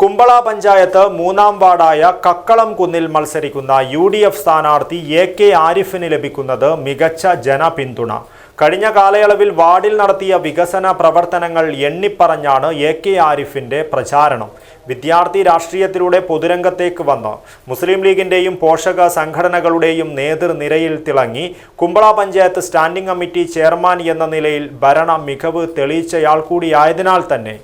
കുമ്പള പഞ്ചായത്ത് മൂന്നാം വാർഡായ കക്കളം കുന്നിൽ മത്സരിക്കുന്ന യു ഡി എഫ് സ്ഥാനാർത്ഥി എ കെ ആരിഫിന് ലഭിക്കുന്നത് മികച്ച ജനപിന്തുണ. കഴിഞ്ഞ കാലയളവിൽ വാർഡിൽ നടത്തിയ വികസന പ്രവർത്തനങ്ങൾ എണ്ണിപ്പറഞ്ഞാണ് എ കെ ആരിഫിന്റെ പ്രചാരണം. വിദ്യാർത്ഥി രാഷ്ട്രീയത്തിലൂടെ പൊതുരംഗത്തേക്ക് വന്ന് മുസ്ലിം ലീഗിന്റെയും പോഷക സംഘടനകളുടെയും നേതൃനിരയിൽ തിളങ്ങി Kumbla panchayat standing committee chairman എന്ന നിലയിൽ ഭരണ മികവ് തെളിയിച്ചയാൾ കൂടിയായതിനാൽ തന്നെ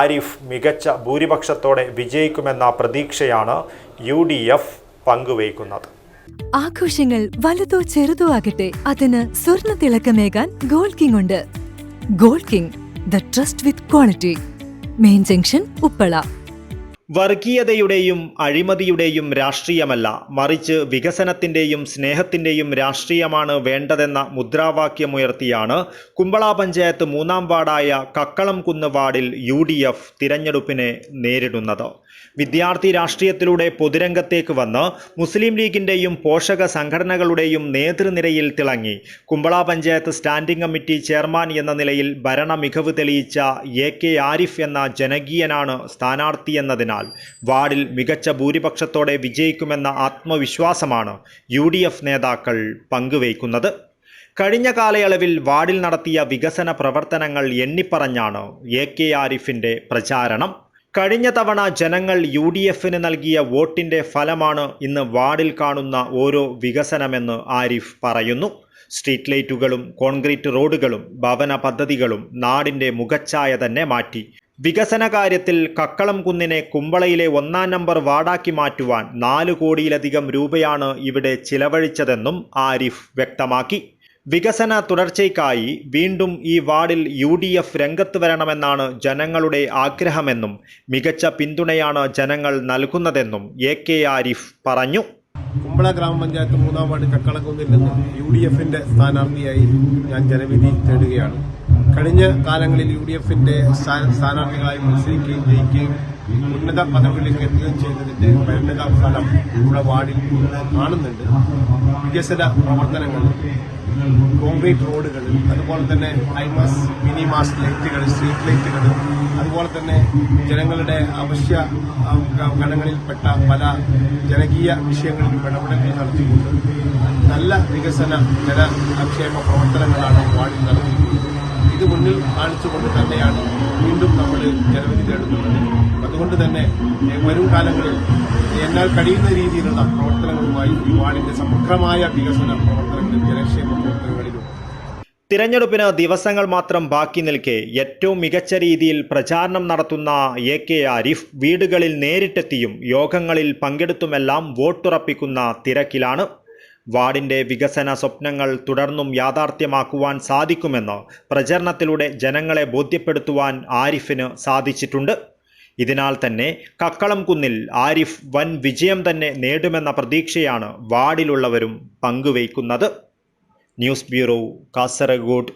ആരിഫ് മികച്ച ഭൂരിപക്ഷത്തോടെ വിജയിക്കുമെന്ന പ്രതീക്ഷയാണ് യു പങ്കുവയ്ക്കുന്നത്. ആഘോഷങ്ങൾ വലുതോ ചെറുതോ ആകട്ടെ അതിന് സ്വർണ തിളക്കമേകാൻ ഗോൾഡ് കിങ് ഉണ്ട്. Gold king the trust with quality. Main junction Uppala. വർഗീയതയുടെയും അഴിമതിയുടെയും രാഷ്ട്രീയമല്ല മറിച്ച് വികസനത്തിന്റെയും സ്നേഹത്തിന്റെയും രാഷ്ട്രീയമാണ് വേണ്ടതെന്ന മുദ്രാവാക്യമുയർത്തിയാണ് കുമ്പള പഞ്ചായത്ത് മൂന്നാം വാർഡായ കക്കളം കുന്ന് വാർഡിൽ യു ഡി എഫ് തിരഞ്ഞെടുപ്പിനെ നേരിടുന്നത്. വിദ്യാർത്ഥി രാഷ്ട്രീയത്തിലൂടെ പൊതുരംഗത്തേക്ക് വന്ന് മുസ്ലിം ലീഗിന്റെയും പോഷക സംഘടനകളുടെയും നേതൃനിരയിൽ തിളങ്ങി. Kumbla panchayat standing committee chairman എന്ന നിലയിൽ ഭരണ മികവ് തെളിയിച്ച എ കെ ആരിഫ് എന്ന ജനകീയനാണ് സ്ഥാനാർത്ഥി എന്നതിനാൽ വാർഡിൽ മികച്ച ഭൂരിപക്ഷത്തോടെ വിജയിക്കുമെന്ന ആത്മവിശ്വാസമാണ് യു നേതാക്കൾ പങ്കുവയ്ക്കുന്നത്. കഴിഞ്ഞ കാലയളവിൽ വാർഡിൽ നടത്തിയ വികസന പ്രവർത്തനങ്ങൾ എണ്ണിപ്പറഞ്ഞാണ് എ കെ ആരിഫിന്റെ പ്രചാരണം. കഴിഞ്ഞ തവണ ജനങ്ങൾ യു ഡി എഫിന് നൽകിയ വോട്ടിന്റെ ഫലമാണ് ഇന്ന് വാർഡിൽ കാണുന്ന ഓരോ വികസനമെന്ന് ആരിഫ് പറയുന്നു. സ്ട്രീറ്റ് ലൈറ്റുകളും കോൺക്രീറ്റ് റോഡുകളും ഭവന പദ്ധതികളും നാടിന്റെ മുഖച്ഛായ തന്നെ മാറ്റി. വികസന കാര്യത്തിൽ കക്കളം കുന്നിനെ കുമ്പളയിലെ ഒന്നാം നമ്പർ വാർഡാക്കി മാറ്റുവാൻ നാല് കോടിയിലധികം രൂപയാണ് ഇവിടെ ചിലവഴിച്ചതെന്നും ആരിഫ് വ്യക്തമാക്കി. വികസന തുടർച്ചയ്ക്കായി വീണ്ടും ഈ വാർഡിൽ യു ഡി എഫ് രംഗത്ത് വരണമെന്നാണ് ജനങ്ങളുടെ ആഗ്രഹമെന്നും മികച്ച പിന്തുണയാണ് ജനങ്ങൾ നൽകുന്നതെന്നും എ കെ ആരിഫ് പറഞ്ഞു. കുമ്പള ഗ്രാമപഞ്ചായത്ത് മൂന്നാം വാർഡ് കക്കളക്കുന്നിൽ നിന്ന് യു ഡി എഫിന്റെ സ്ഥാനാർത്ഥിയായി ഞാൻ ജനവിധി തേടുകയാണ്. കഴിഞ്ഞ കാലങ്ങളിൽ യു ഡി എഫിന്റെ സ്ഥാനാർത്ഥികളായി മത്സരിക്കുകയും ജയിക്കുകയും ഉന്നത പദവികളിലേക്ക് എത്തുകയും ചെയ്തതിന്റെ പരിണിത ഫലം നമ്മുടെ വാർഡിൽ കാണുന്നുണ്ട്. വികസന പ്രവർത്തനങ്ങൾ കോൺക്രീറ്റ് റോഡുകൾ അതുപോലെ തന്നെ ഐമാസ് മിനി മാസ് ലൈറ്റുകൾ സ്ട്രീറ്റ് ലൈറ്റുകൾ അതുപോലെ തന്നെ ജനങ്ങളുടെ അവശ്യ ഗണങ്ങളിൽപ്പെട്ട പല ജനകീയ വിഷയങ്ങളിൽ ഇടപെടലുകൾ നടത്തിക്കൊണ്ട് നല്ല വികസന ജനക്ഷേമ പ്രവർത്തനങ്ങളാണ് വാർഡിൽ നടത്തിയിട്ടുള്ളത് ഇത് മുന്നിൽ കാണിച്ചുകൊണ്ട് തന്നെയാണ് വീണ്ടും നമ്മൾ ജനവിധി തേടുന്നത്. അതുകൊണ്ട് തന്നെ വരും കാലങ്ങളിൽ എന്നാൽ കഴിയുന്ന രീതിയിലുള്ള പ്രവർത്തനങ്ങളുമായി ഈ സമഗ്രമായ വികസന പ്രവർത്തനങ്ങളിലും ജനക്ഷേമ പ്രവർത്തനങ്ങളിലും തിരഞ്ഞെടുപ്പിന് ദിവസങ്ങൾ മാത്രം ബാക്കി നിൽക്കെ ഏറ്റവും മികച്ച രീതിയിൽ പ്രചാരണം നടത്തുന്ന എ കെ ആരിഫ് വീടുകളിൽ നേരിട്ടെത്തിയും യോഗങ്ങളിൽ പങ്കെടുത്തുമെല്ലാം വോട്ടുറപ്പിക്കുന്ന തിരക്കിലാണ്. വാർഡിന്റെ വികസന സ്വപ്നങ്ങൾ തുടർന്നും യാഥാർത്ഥ്യമാക്കുവാൻ സാധിക്കുമെന്ന് പ്രചരണത്തിലൂടെ ജനങ്ങളെ ബോധ്യപ്പെടുത്തുവാൻ ആരിഫിന് സാധിച്ചിട്ടുണ്ട്. ഇതിനാൽ തന്നെ കക്കളം കുന്നിൽ ആരിഫ് വൻ വിജയം തന്നെ നേടുമെന്ന പ്രതീക്ഷയാണ് വാർഡിലുള്ളവരും പങ്കുവയ്ക്കുന്നത്. News bureau Kasaragod.